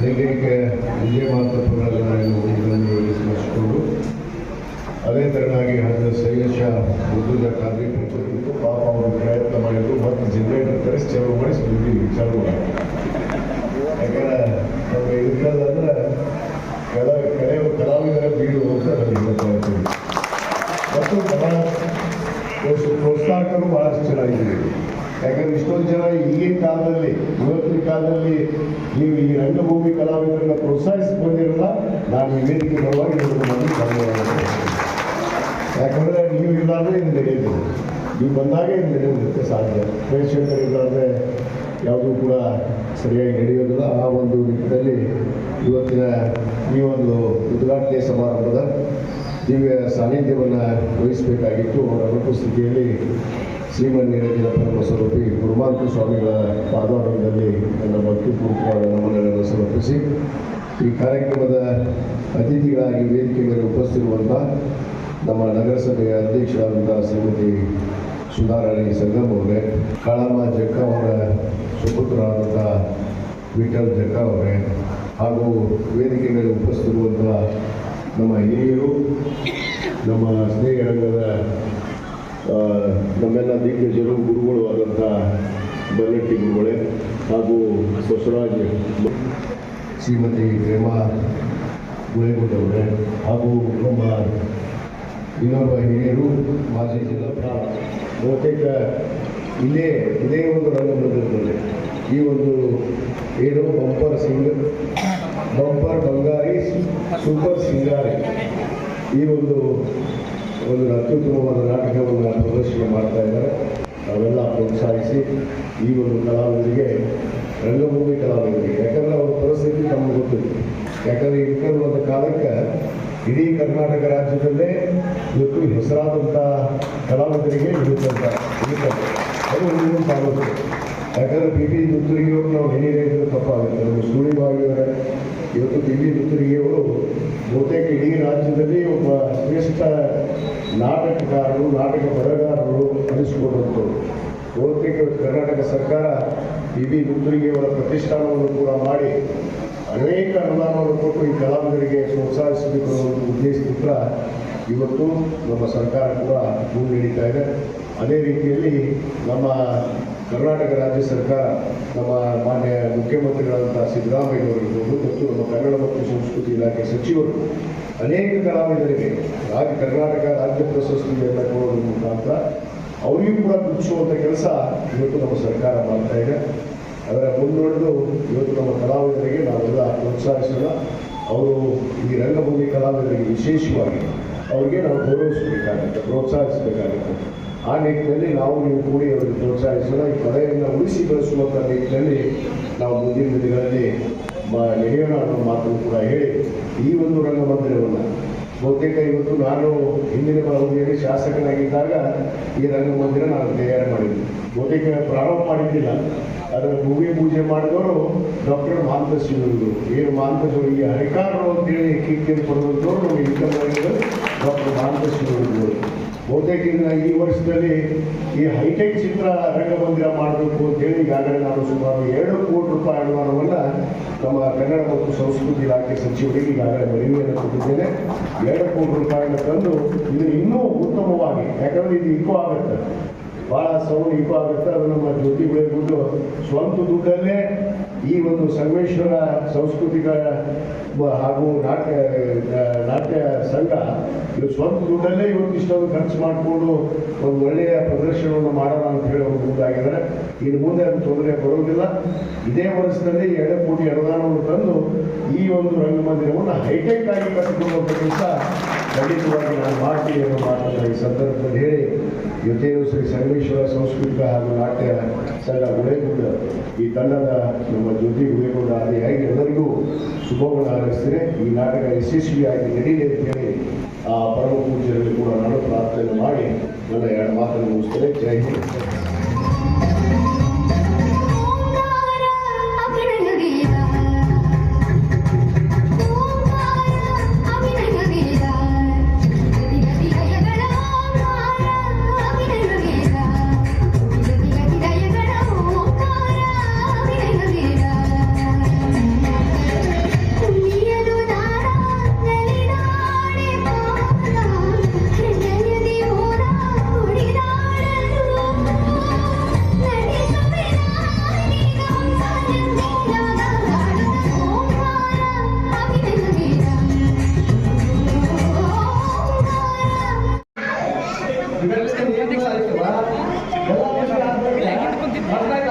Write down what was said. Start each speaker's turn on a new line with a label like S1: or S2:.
S1: ಲಿಂಗೈಕ್ಯ ವಿಜಯ ಮಾತಪ್ಪನನ್ನು ಸ್ಮರಿಸಿಕೊಂಡು ಅದೇ ತರನಾಗಿ ಹರಿದ ಶೈಲೇಶ ಮುದ್ದುಜ ಖಾದ್ರಿ ಪಾಪ ಅವರು ಪ್ರಯತ್ನ ಮಾಡಿದ್ರು, ಮತ್ತು ಜನರೇಟರ್ ತರಿಸಿ ಚಾಲು ಮಾಡಿಸಿ ಬಿಟ್ಟಿದ್ದೀವಿ ಚಾಲು ಮಾಡಿ ಯಾಕಂದ್ರೆ ನಮಗೆ ಇರ್ತದಂದ್ರೆ ಕೆಲ ಕೆಲವು ಕಲಾವಿದರ ಬೀಡು ಅಂತ ನಮಗೆ ಗೊತ್ತಾಗ್ತದೆ ಮತ್ತು ಬಹಳ ಪ್ರೋತ್ಸ- ಪ್ರೋತ್ಸಾಹಕರು ಬಹಳಷ್ಟು ಚೆನ್ನಾಗಿದೆ ಯಾಕಂದ್ರೆ ಇಷ್ಟೊಂದು ಜನ ಈಗಿನ ಕಾಲದಲ್ಲಿ, ಇವತ್ತಿನ ಕಾಲದಲ್ಲಿ ನೀವು ಈ ರಂಗಭೂಮಿ ಕಲಾವಿದರನ್ನ ಪ್ರೋತ್ಸಾಹಿಸಿ ಬಂದಿರಲ್ಲ ನಾನು ಈ ವೇದಿಕೆ ಪರವಾಗಿ ನಿಮಗೆ ಯಾಕಂದ್ರೆ ನೀವು ಇಲ್ಲಾಂದ್ರೆ ಇದು ನೀವು ಬಂದಾಗ ಇದು ನಡೆಯೋದಕ್ಕೆ ಸಾಧ್ಯ. ಪ್ರೇಕ್ಷಕರು ಇಲ್ಲಾಂದ್ರೆ ಯಾವುದೂ ಕೂಡ ಸರಿಯಾಗಿ ನಡೆಯೋದಿಲ್ಲ ಆ ಒಂದು ನಿಟ್ಟಿನಲ್ಲಿ ಇವತ್ತಿನ ಈ ಒಂದು ಉದ್ಘಾಟನೆ ಸಮಾರಂಭದ ದಿವ್ಯ ಸಾನ್ನಿಧ್ಯವನ್ನು ವಹಿಸಬೇಕಾಗಿತ್ತು. ಅವರ ಅನುಪಸ್ಥಿತಿಯಲ್ಲಿ ಶ್ರೀಮನ್ ಪರಮಸ್ವರೂಪಿ ಪರಮ ಸ್ವರೂಪಿ ಗುರುಮಾಂತ ಸ್ವಾಮಿಗಳ ಪಾದಾರದಲ್ಲಿ ನನ್ನ ಭಕ್ತಿಪೂರ್ವಕವಾದ ನಮನಗಳನ್ನು ಸಮರ್ಪಿಸಿ, ಈ ಕಾರ್ಯಕ್ರಮದ ಅತಿಥಿಗಳಾಗಿ ವೇದಿಕೆ ಮೇಲೆ ನಮ್ಮ ನಗರಸಭೆಯ ಅಧ್ಯಕ್ಷರಾದಂಥ ಶ್ರೀಮತಿ ಸುಧಾರಾಣಿ ಸಂಗಮ್ ಅವರೇ, ಕಾಳಮ್ಮ ಜಕ್ಕ ಅವರ ಸುಪುತ್ರರಾದಂಥ ವಿಠಲ್ ಜಕ್ಕ ಅವರೇ, ಹಾಗೂ ವೇದಿಕೆ ಮೇಲೆ ಉಪಸ್ಥಿತಿರುವಂಥ ನಮ್ಮ ಹಿರಿಯರು, ನಮ್ಮ ಸ್ನೇಹಿತರಂಗದ ನಮ್ಮೆಲ್ಲ ದಿಗ್ಗಜರು, ಗುರುಗಳು ಆದಂಥ ಬನ್ನಟ್ಟಿ ಗುರುಗಳೇ ಹಾಗೂ ಬಸವರಾಜ್ ಶ್ರೀಮತಿ ಪ್ರೇಮಾ ಗುಳೇಗುಡ್ಡವರೇ ಹಾಗೂ ನಮ್ಮ ಇನ್ನೊಬ್ಬ ಹಿರಿಯರು ಮಾಜಿ ಜಿಲ್ಲಾ ಬಹುತೇಕ ಇಲ್ಲೇ ಇದೇ ಒಂದು ರಂಗಮಂದಿರದಲ್ಲಿ ಈ ಒಂದು ಏನು, ಬಂಪರ್ ಸಿಂಗ್, ಬಂಪರ್ ಬಂಗಾರಿ, ಸೂಪರ್ ಸಿಂಗಾರಿ ಈ ಒಂದು ಒಂದು ಅತ್ಯುತ್ತಮವಾದ ನಾಟಕವನ್ನು ಪ್ರದರ್ಶನ ಮಾಡ್ತಾ ಇದ್ದಾರೆ. ನಾವೆಲ್ಲ ಪ್ರೋತ್ಸಾಹಿಸಿ ಈ ಒಂದು ಕಲಾವಿದರಿಗೆ, ರಂಗಭೂಮಿ ಕಲಾವಿದರಿಗೆ, ಯಾಕಂದ್ರೆ ಅವರ ಪರಿಸ್ಥಿತಿ ತಮ್ಮ ಗೊತ್ತಿದೆ. ಯಾಕಂದ್ರೆ ಇಟ್ಕೊಳ್ಳುವಂಥ ಕಾಲಕ್ಕೆ ಇಡೀ ಕರ್ನಾಟಕ ರಾಜ್ಯದಲ್ಲೇ ಇವತ್ತು ಹೆಸರಾದಂಥ ಕಲಾವಿದರಿಗೆ ಇರುತ್ತಂತ ಅದು ಒಂದು ತಾಲೂಕು ಯಾಕಂದ್ರೆ ಪಿ. ಪಿ ದುತ್ತೂರಿಗೆಯವರು ನಾವು ನೆನೆಯುವುದು ತಪ್ಪಾಗುತ್ತೆ. ನಮ್ಮ ಇವತ್ತು ಪಿ. ಪಿ ದುತ್ತೂರಿಗೆಯವರು ಬಹುತೇಕ ಇಡೀ ರಾಜ್ಯದಲ್ಲಿ ಒಬ್ಬ ಶ್ರೇಷ್ಠ ನಾಟಕಕಾರರು ನಾಟಕ ಬರಹಗಾರರು ಅನಿಸಿಕೊಂಡಂಥವ್ರು ಬಹುತೇಕ ಕರ್ನಾಟಕ ಸರ್ಕಾರ ಬಿ ಬಿ ಅವರ ಪ್ರತಿಷ್ಠಾನವನ್ನು ಕೂಡ ಮಾಡಿ ಅನೇಕ ಅನುದಾನವನ್ನು ಕೊಟ್ಟು ಈ ಕಲಾವಿದರಿಗೆ ಪ್ರೋತ್ಸಾಹಿಸಬೇಕು ಅನ್ನೋ ಉದ್ದೇಶದಿಂದ ಇವತ್ತು ನಮ್ಮ ಸರ್ಕಾರ ಕೂಡ ಮುನ್ನಡೀತಾ ಇದೆ. ಅದೇ ರೀತಿಯಲ್ಲಿ ನಮ್ಮ ಕರ್ನಾಟಕ ರಾಜ್ಯ ಸರ್ಕಾರ, ನಮ್ಮ ಮಾನ್ಯ ಮುಖ್ಯಮಂತ್ರಿಗಳಾದಂಥ ಸಿದ್ದರಾಮಯ್ಯನವರಿರ್ಬೋದು ಮತ್ತು ನಮ್ಮ ಕನ್ನಡ ಮತ್ತು ಸಂಸ್ಕೃತಿ ಇಲಾಖೆ ಸಚಿವರು ಅನೇಕ ಕಲಾವಿದರಿಗೆ ರಾಜ್ಯ ಕರ್ನಾಟಕ ರಾಜ್ಯ ಪ್ರಶಸ್ತಿಯನ್ನು ಕೊಡೋದ್ರ ಮುಖಾಂತರ ಅವರಿಗೂ ಕೂಡ ಕುದಿಸುವಂಥ ಕೆಲಸ ಇವತ್ತು ನಮ್ಮ ಸರ್ಕಾರ ಮಾಡ್ತಾ ಇದೆ. ಅದರ ಮುಂದುವರೆದು ಇವತ್ತು ನಮ್ಮ ಕಲಾವಿದರಿಗೆ ನಾವೆಲ್ಲ ಪ್ರೋತ್ಸಾಹಿಸೋಣ. ಅವರು ಈ ರಂಗಭೂಮಿ ಕಲಾವಿದರಿಗೆ ವಿಶೇಷವಾಗಿ ಅವರಿಗೆ ನಾವು ಗೌರವಿಸಬೇಕಾಗುತ್ತೆ, ಪ್ರೋತ್ಸಾಹಿಸಬೇಕಾಗುತ್ತೆ. ಆ ನಿಟ್ಟಿನಲ್ಲಿ ನಾವು ನೀವು ಕೂಡಿ ಅವರಿಗೆ ಪ್ರೋತ್ಸಾಹಿಸೋಣ. ಈ ಕಲೆಯನ್ನು ಉಳಿಸಿ ಬೆಳೆಸುವಂಥ ನಿಟ್ಟಿನಲ್ಲಿ ನಾವು ಮುಂದಿನ ದಿನಗಳಲ್ಲಿ ಅನ್ನೋ ಮಾತನ್ನು ಕೂಡ ಹೇಳಿ, ಈ ಒಂದು ರಂಗಮಂದಿರವನ್ನು. ಬಹುತೇಕ ಇವತ್ತು ನಾನು ಹಿಂದಿನ ಅವಧಿಯಲ್ಲಿ ಶಾಸಕನಾಗಿದ್ದಾಗ ಈ ರಂಗಮಂದಿರ ನಾನು ತಯಾರು ಮಾಡಿದ್ದೆ. ಬಹುತೇಕ ಪ್ರಾರಂಭ ಮಾಡಿದ್ದಿಲ್ಲ. ಅದರ ಭೂಮಿ ಪೂಜೆ ಮಾಡಿದವರು ಡಾಕ್ಟರ್ ಮಹಾಂತಶಿವರು ಏನು ಮಹಾಂತಶಿವರಿಗೆ ಹರಿಕಾರರು ಅಂತೇಳಿ ಕೀರ್ತಿಯನ್ನು ಪಡೆದಂಥವ್ರು ನಮ್ಮ ಇನ್ಕಮ್ ಡಾಕ್ಟರ್ ಮಹಾಂತಶಿವರು ಬಹುತೇಕ ಈ ವರ್ಷದಲ್ಲಿ ಈ ಹೈಟೆಕ್ ಚಿತ್ರ ರಂಗಮಂದಿರ ಮಾಡಬೇಕು ಅಂತೇಳಿ ಈಗಾಗಲೇ ನಾನು ಸುಮಾರು ಎರಡು ಕೋಟಿ ರೂಪಾಯಿ ಅನುದಾನವನ್ನು ನಮ್ಮ ಕನ್ನಡ ಮತ್ತು ಸಂಸ್ಕೃತಿ ಇಲಾಖೆ ಸಚಿವರಿಗೆ ಈಗಾಗಲೇ ಮನವಿಯನ್ನು ಕೊಟ್ಟಿದ್ದೇನೆ. ಎರಡು ಕೋಟಿ ರೂಪಾಯಿಯನ್ನು ತಂದು ಇದು ಇನ್ನೂ ಉತ್ತಮವಾಗಿ, ಯಾಕಂದರೆ ಇದು ಇಕೋ ಆಗುತ್ತೆ. ಭಾಳ ಸೌಂಡ್ ಇಕೋ ಆಗುತ್ತೆ. ಅದು ನಮ್ಮ ಜ್ಯೋತಿ ಬೆಳೆಗುಂಡು ಸ್ವಂತ ದುಡ್ಡಲ್ಲೇ ಈ ಒಂದು ಸಂಗಮೇಶ್ವರ ಸಂಸ್ಕೃತಿಗಳ ಹಾಗೂ ನಾಟ್ಯ ನಾಟ್ಯ ಸಂಘ, ಇದು ಸ್ವಲ್ಪ ದುಡ್ಡಲ್ಲೇ ಇವತ್ತು ಇಷ್ಟೊಂದು ಖರ್ಚು ಮಾಡಿಕೊಂಡು ಒಂದು ಒಳ್ಳೆಯ ಪ್ರದರ್ಶನವನ್ನು ಮಾಡೋಣ ಅಂತ ಹೇಳಿ ಅವರು ಮುಂದಾಗಿದ್ದಾರೆ. ಇನ್ನು ಮುಂದೆ ಅದು ತೊಂದರೆ ಬರೋದಿಲ್ಲ. ಇದೇ ವರ್ಷದಲ್ಲಿ ಎರಡು ಕೋಟಿ ಅನುದಾನವನ್ನು ತಂದು ಈ ಒಂದು ರಂಗಮಂದಿರವನ್ನು ಹೈಟೆಕ್ ಆಗಿ ಕಟ್ಟಿಕೊಳ್ಳುವಂಥ ಕೆಲಸ ಖಂಡಿತವಾಗಿ ನಾನು ಮಾಡ್ತೀನಿ ಅನ್ನೋ ಮಾತನ್ನು ಈ ಸಂದರ್ಭದಲ್ಲಿ ಹೇಳಿ ಜೊತೆಯೂ ಶ್ರೀ ಸಂಗಮೇಶ್ವರ ಸಾಂಸ್ಕೃತಿಕ ಹಾಗೂ ನಾಟ್ಯ ಸಂಘ ಗುಳೇಗುಂಡ ಈ ತಂಡದ ನಮ್ಮ ಜ್ಯೋತಿ ಗುಳೇಗುಂಡ ಆದಿಯಾಗಿ ಎಲ್ಲರಿಗೂ ಶುಭವನ್ನು ಹಾರೈಸ್ತೀನಿ ಈ ನಾಟಕ ಯಶಸ್ವಿಯಾಗಿ ನಡೀಲಿ ಅಂತ ಹೇಳಿ ಆ ಪರಮ ಪೂಜೆಯಲ್ಲಿ ಕೂಡ ನಾನು ಪ್ರಾರ್ಥನೆ ಮಾಡಿ ನನ್ನ ಎರಡು ಮಾತನ್ನು ಮುಗಿಸ್ತೇನೆ. ಜೈ ಹಿಂದ್. ಇವೆಲ್ಲದಕ್ಕೆ ನಿಯಂತ್ರಣ ಆಗ್ತದ ಎಲ್ಲ